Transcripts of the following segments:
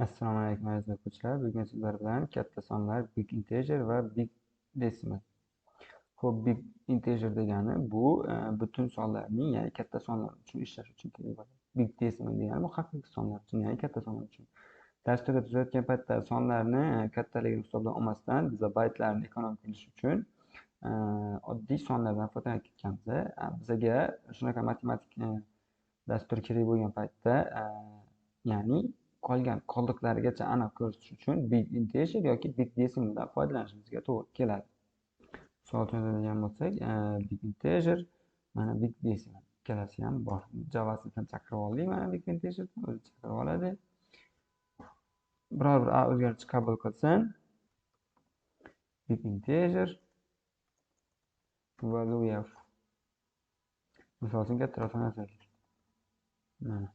Assalomu alaykum aziz o'quvchilar. Bugun sizlar bilan katta sonlar big integer va big decimal. Xo'p, big integer degani bu e, butun sonlarning, ya'ni katta sonlar uchun ishlash uchun kerak bo'ladi. Big decimal degani bu haqiqiy sonlar uchun, ya'ni katta sonlar uchun. Dasturda tuzayotgan paytda sonlarni e, kattaligini hisobdan olmasdan biza baytlarni ekonom qilish uchun e, oddiy sonlardan foydalanib ketganmiz. Bizaga shunaqa matematik dastur kerak bo'lgan paytda, ya'ni qolgan qoldiqlarigacha aniq ko'rsatish uchun big integer yoki big decimaldan foydalanishimizga to'g'ri keladi. Misol uchun aytadigan bo'lsak e, big integer mana big decimal ikkalasi ham bor. Javasini chaqirib oldik mana big integer o'zi chaqirib oladi. Biror bir o'zgarish qabul qilsin. Big integer value misol uchun kattaroq yozaylik mana.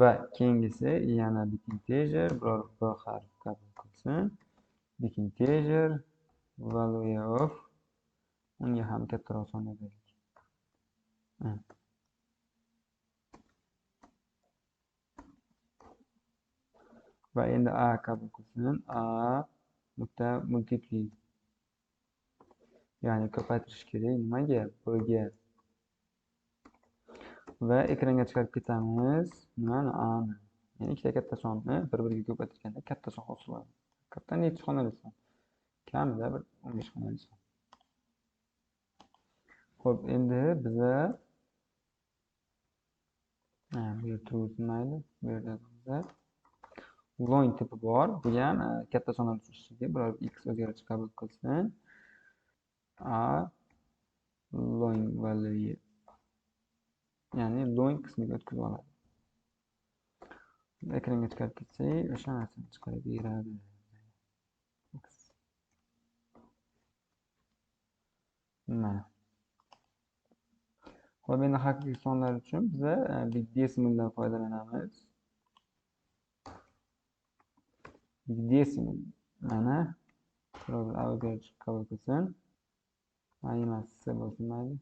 Va keyingisi yana big integer biror b harfi qabul qilsin. Big integer value of unga ham kattaroq sonni yozaylik va endi a qabul qilsin. A nuqta multipli. Ya'ni ko'paytirish kerak nimaga? Bga. Va ekranga chiqarib ketamiz. Nimani ani ya'ni ikkita katta sonni bir biriga ko'paytirganda katta son hosil bo'ladi katta nechi xonali son kamida bir o'n besh xonali son ho'p endi biza bu yerda turuvchi bu yerda biza loin tipi bor. Bu ham katta sonlar uchun ishlaydi biror x o'zgaruvchi qabul qilsin. A loin value ya'ni loin qismiga o'tkazib oladi ekranga chiqarib ketsak o'sha narsani chiqarib beradi mana ho'p endi haqiqiy sonlar uchun biza big decimaldan foydalanamiz big decimal mana biror bir qabul qilsin emas bo'lsin mayli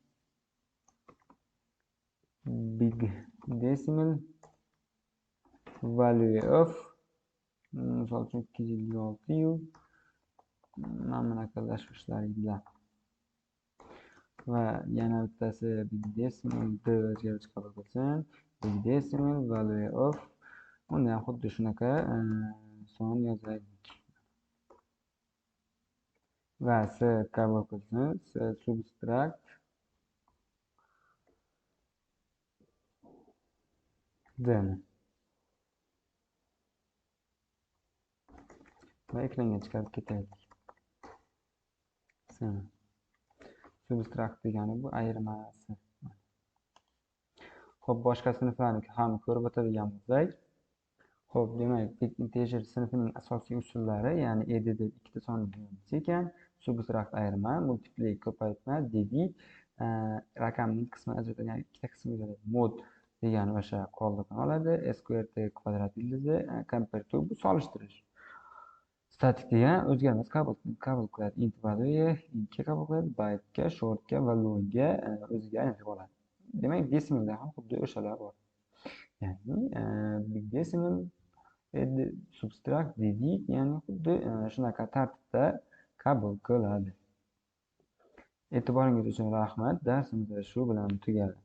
big decimal value of mm, misol uchun ikki yuz ellik oltiyu mm, mana bunaqa tashvishlaringlar va yana bittasi big decimal d o'zgaruvchi qabul qilsin big decimal value of unda ham xuddi shunaqa mm, son yozaylik. Va s qabul qilsin subtract dni va ekranga chiqarib ketaylik subtract degani bu ayirmasi ho'p boshqa sinflarni ham ko'rib o'tadigan bo'lsak ho'p demak big integer sinfining asosiy usullari ya'ni edd deb ikkita sonni yozamiz ekan subtract ayirma multiply ko'paytma dedik raqamning qismini ajratadigan ikkita qismi mod degani o'sha qoldiqni oladi sqrt kvadrat ildizi e, compare to bu solishtirish statik degan o'zgarmas qabul qabul qiladi. Int value intga qabul qiladi bytega shortga va longga e, o'ziga aylantirib oladi. Demak desimalda ham xuddi o'shalar bor. Ya'ni e, big decimal subtract dedik ya'ni xuddi shunaqa tartibda qabul qiladi. E'tiboringiz uchun rahmat. Darsimiz shu bilan tugadi.